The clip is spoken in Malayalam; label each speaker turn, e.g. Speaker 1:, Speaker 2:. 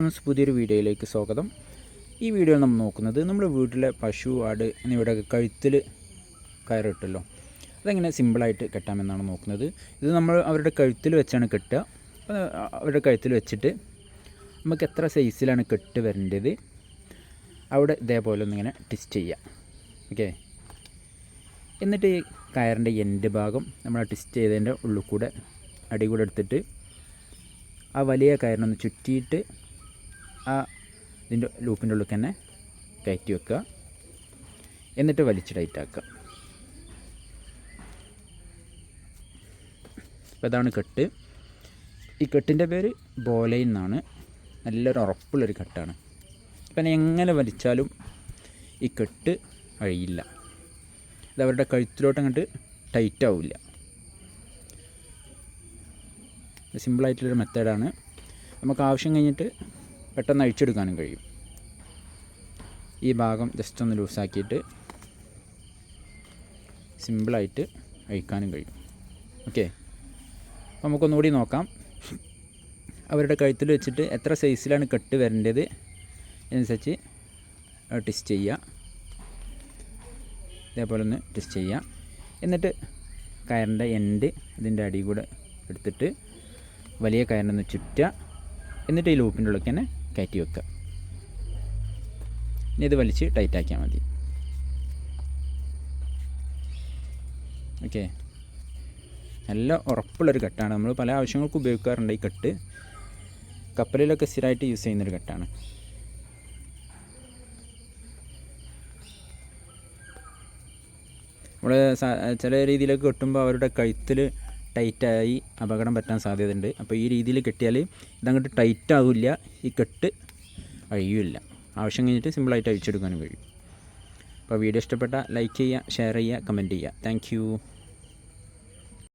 Speaker 1: ഫ്രണ്ട്സ് പുതിയൊരു വീഡിയോയിലേക്ക് സ്വാഗതം. ഈ വീഡിയോയിൽ നമ്മൾ നോക്കുന്നത് നമ്മുടെ വീട്ടിലെ പശു ആട് എന്നിവയുടെ കഴുത്തിൽ കയറിട്ടല്ലോ. അതെങ്ങനെ സിമ്പിളായിട്ട് കെട്ടാമെന്നാണ് നോക്കുന്നത്. ഇത് നമ്മൾ അവരുടെ കഴുത്തിൽ വെച്ചാണ് കെട്ടുക. അവരുടെ കഴുത്തിൽ വെച്ചിട്ട് നമുക്ക് എത്ര സൈസിലാണ് കെട്ട് വരേണ്ടത്? അവിടെ ഇതേപോലെ ഒന്നിങ്ങനെ ട്വിസ്റ്റ് ചെയ്യാം. ഓക്കെ എന്നിട്ട് ഈ കയറിന്റെ എൻഡ് ഭാഗം നമ്മൾ ട്വിസ്റ്റ് ചെയ്തതിന്റെ ഉള്ളിൽ കൂടെ അടി കൂടെ എടുത്തിട്ട് ആ വലിയ കയറിനൊന്ന് ചുറ്റിയിട്ട് ആ ഇതിന്റെ ലൂപ്പിന്റെ ഉള്ളിൽ തന്നെ കയറ്റി വെക്കുക. എന്നിട്ട് വലിച്ച് ടൈറ്റ് ആക്കുക. അപ്പോൾ അതാണ് കെട്ട്. ഈ കെട്ടിന്റെ പേര് ബോലയിൽ നിന്നാണ് നല്ലൊരു ഉറപ്പുള്ളൊരു കെട്ടാണ്. അപ്പം എങ്ങനെ വലിച്ചാലും ഈ കെട്ട് അഴിയില്ല. ഇത് അവരുടെ കഴുത്തിലോട്ട് അങ്ങോട്ട് ടൈറ്റ് ആവില്ല. സിമ്പിളായിട്ടുള്ളൊരു മെത്തേഡാണ് നമുക്ക് ആവശ്യം കഴിഞ്ഞിട്ട് പെട്ടെന്ന് അഴിച്ചെടുക്കാനും കഴിയും. ഈ ഭാഗം ജസ്റ്റ് ഒന്ന് ലൂസാക്കിയിട്ട് സിമ്പിളായിട്ട് അഴിക്കാനും കഴിയും. ഓക്കെ അപ്പോൾ നമുക്കൊന്നുകൂടി നോക്കാം. അവരുടെ കഴുത്തിൽ വെച്ചിട്ട് എത്ര സൈസിലാണ് കെട്ട് വരേണ്ടത് അനുസരിച്ച് ടെസ്റ്റ് ചെയ്യുക. ഇതേപോലെ ഒന്ന് ടെസ്റ്റ് ചെയ്യുക. എന്നിട്ട് കയറിന്റെ എൻഡ് ഇതിന്റെ അടി കൂടെ എടുത്തിട്ട് വലിയ കയറിനൊന്ന് ചുറ്റുക. എന്നിട്ട് ഈ ലൂപ്പിന്റെ ഉള്ളിൽ തന്നെ കയറ്റി വെക്കുക. ഇനി ഇത് വലിച്ച് ടൈറ്റാക്കിയാൽ മതി. ഓക്കെ നല്ല ഉറപ്പുള്ളൊരു കെട്ടാണ്. നമ്മൾ പല ആവശ്യങ്ങൾക്കും ഉപയോഗിക്കാറുണ്ട് ഈ കെട്ട്. കപ്പലിലൊക്കെ സ്ഥിരമായിട്ട് യൂസ് ചെയ്യുന്നൊരു കെട്ടാണ്. നമ്മൾ ചില രീതിയിലൊക്കെ കെട്ടുമ്പോൾ അവരുടെ കഴുത്തിൽ ടൈറ്റായി അപകടം പറ്റാൻ സാധ്യതയുണ്ട്. അപ്പോൾ ഈ രീതിയിൽ കെട്ടിയാൽ ഇതങ്ങോട്ട് ടൈറ്റ് ആവില്ല ഈ കെട്ട് അഴിയില്ല. ആവശ്യം കഴിഞ്ഞിട്ട് സിമ്പിളായിട്ട് അഴിച്ചെടുക്കാനും കഴിയും. അപ്പോൾ വീഡിയോ ഇഷ്ടപ്പെട്ട ലൈക്ക് ചെയ്യുക ഷെയർ ചെയ്യുക കമന്റ് ചെയ്യുക. താങ്ക്